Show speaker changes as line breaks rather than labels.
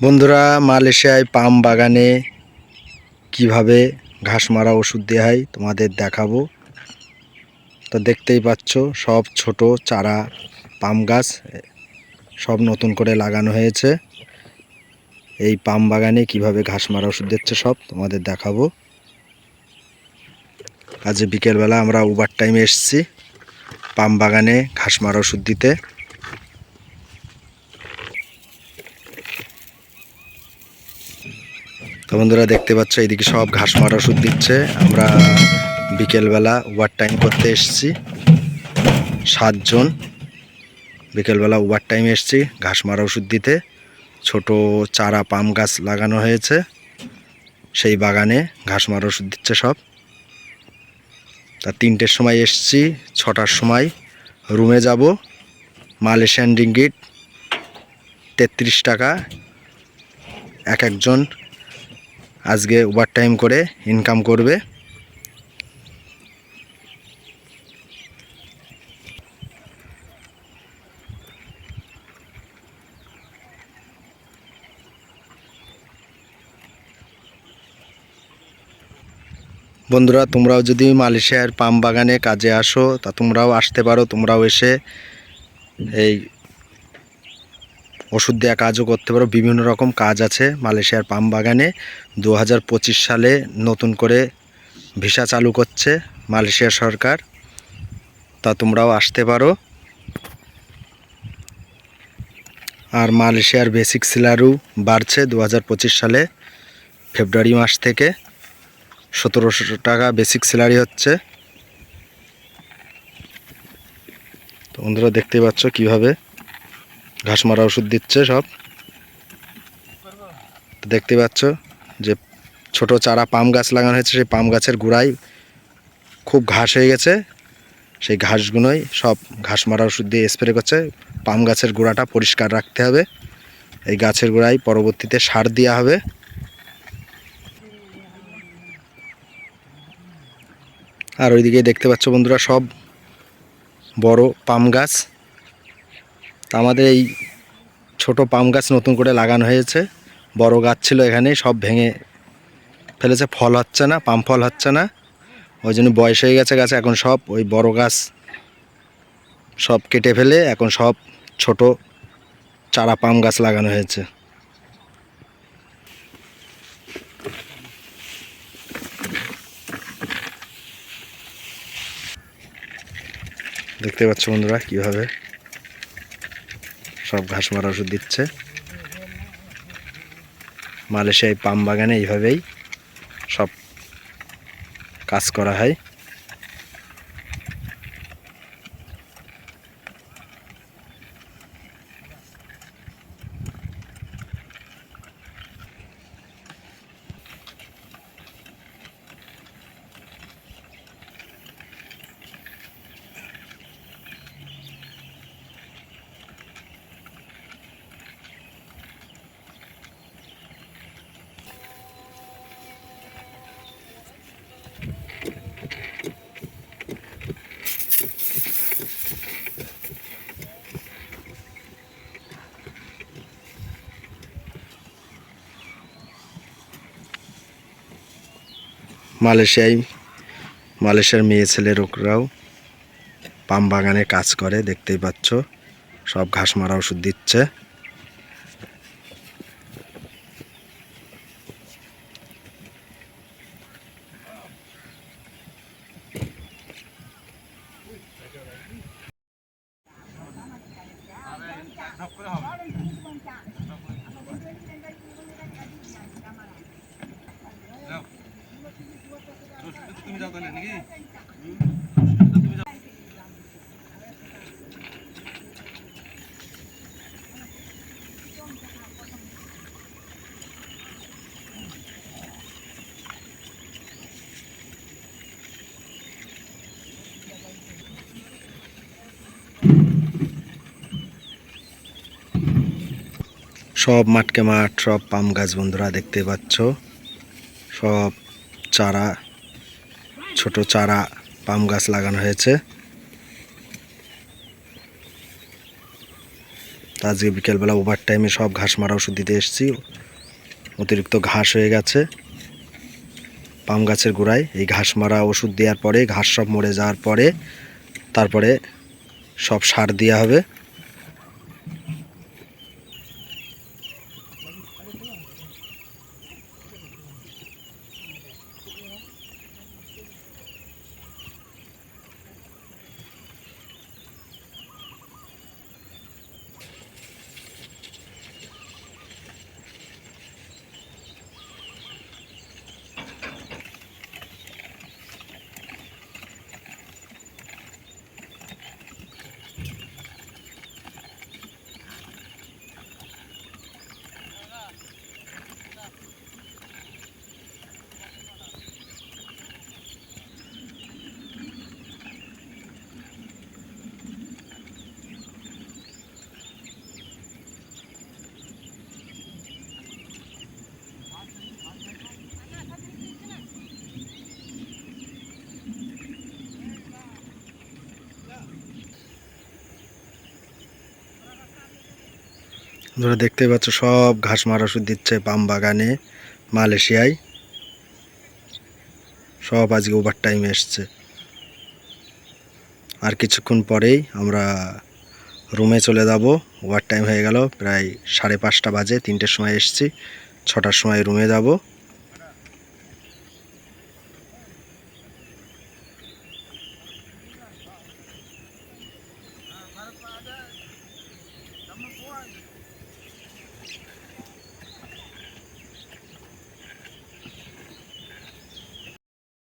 বন্ধুরা, মালয়েশিয়ায় পাম বাগানে কীভাবে ঘাস মারা ওষুধ দেওয়া হয় তোমাদের দেখাবো। তো দেখতেই পাচ্ছ, সব ছোট চারা পাম গাছ, সব নতুন করে লাগানো হয়েছে। এই পাম বাগানে কীভাবে ঘাস মারা ওষুধ দিচ্ছে সব তোমাদের দেখাবো। আজ বিকেলবেলা আমরা ওভার টাইমে এসেছি পাম বাগানে ঘাস মারা ওষুধ দিতে। বন্ধুরা দেখতে পাচ্ছ, এদিকে সব ঘাস মারা ওষুধ দিচ্ছে। আমরা বিকেলবেলা ওভার টাইম করতে এসেছি। সাতজন বিকেলবেলা ওভার টাইম এসেছি, ঘাস মারা ওষুধ দিতে। ছোট চারা পাম গাছ লাগানো হয়েছে। সেই বাগানে ঘাস মারা ওষুধ দিচ্ছে সব। তা তিনটের সময় এসছি, ছটার সময় রুমে যাব। মালয়েশিয়ান রিঙ্গিট তেত্রিশ টাকা। এক একজন আজকে ওভার টাইম করে ইনকাম করবে। বন্ধুরা, তোমরাও যদি মালয়েশিয়ার পাম বাগানে কাজে আসো, তা তোমরাও আসতে পারো, তোমরাও এসে এই ওষুধ দেওয়া কাজও করতে পারো। বিভিন্ন রকম কাজ আছে মালয়েশিয়ার পাম বাগানে। দু হাজার পঁচিশ সালে নতুন করে ভিসা চালু করছে মালয়েশিয়া সরকার। তা তোমরাও আসতে পারো। আর মালয়েশিয়ার বেসিক স্যালারিও বাড়ছে দু হাজার পঁচিশ সালে, ফেব্রুয়ারি মাস থেকে। সতেরোশো টাকা বেসিক স্যালারি হচ্ছে। তো বন্ধুরা দেখতে পাচ্ছ কীভাবে ঘাস মারা ওষুধ দিচ্ছে সব। দেখতে পাচ্ছ যে ছোট চারা পাম গাছ লাগানো হয়েছে, সেই পাম গাছের গোড়ায় খুব ঘাস হয়ে গেছে। সেই ঘাসগুলোই সব ঘাস মারা ওষুধ দিয়ে স্প্রে করছে। পাম গাছের গোড়াটা পরিষ্কার রাখতে হবে। এই গাছের গোড়ায় পরবর্তীতে সার দেওয়া হবে। আর ওইদিকে দেখতে পাচ্ছ বন্ধুরা সব বড় পাম গাছ। আমাদের এই ছোট পাম গাছ নতুন করে লাগানো হয়েছে। বড় গাছ ছিল এখানে, সব ভেঙে ফেলেছে, ফল হচ্ছে না, পাম ফল হচ্ছে না। ওই জন্য বয়স হয়ে গেছে গাছে, এখন সব ওই বড় গাছ সব কেটে ফেলে, এখন সব ছোট চারা পাম গাছ লাগানো হয়েছে। দেখতে পাচ্ছ বন্ধুরা কীভাবে সব ঘাস মারা ওষুধ দিচ্ছে। মালয়েশিয়ায় পাম বাগানে এইভাবেই সব কাজ করা হয়। মালয়েশিয়ায়, মালয়েশিয়ার মেয়ে ছেলের লোকরাও পাম বাগানে কাজ করে, দেখতেই পাচ্ছ। সব ঘাস মারা ওষুধ দিচ্ছে। সব মাঠকে মাঠ সব পাম গাছ বন্ধুরা দেখতে পাচ্ছ। সব চারা ছোট চারা, পাম গাছ লাগানো হয়েছে। আজকে বিকেলবেলা ওভার টাইমে সব ঘাস মারা ওষুধ দিতে এসেছি। অতিরিক্ত ঘাস হয়ে গেছে। পাম গাছের গোড়ায় এই ঘাস মারা ওষুধ দেওয়ার পরে, ঘাস সব মরে যাওয়ার পরে, তারপরে সব সার দেওয়া হবে। তোমরা দেখতে পাচ্ছ সব ঘাস মারা ওষুধ দিচ্ছে পাম বাগানে মালয়েশিয়ায়। সব আজকে ওভার টাইম এসছে। আর কিছুক্ষণ পরেই আমরা রুমে চলে যাব। ওভার টাইম হয়ে গেল, প্রায় সাড়ে পাঁচটা বাজে, তিনটের সময় এসছি। ছটার সময় রুমে যাব।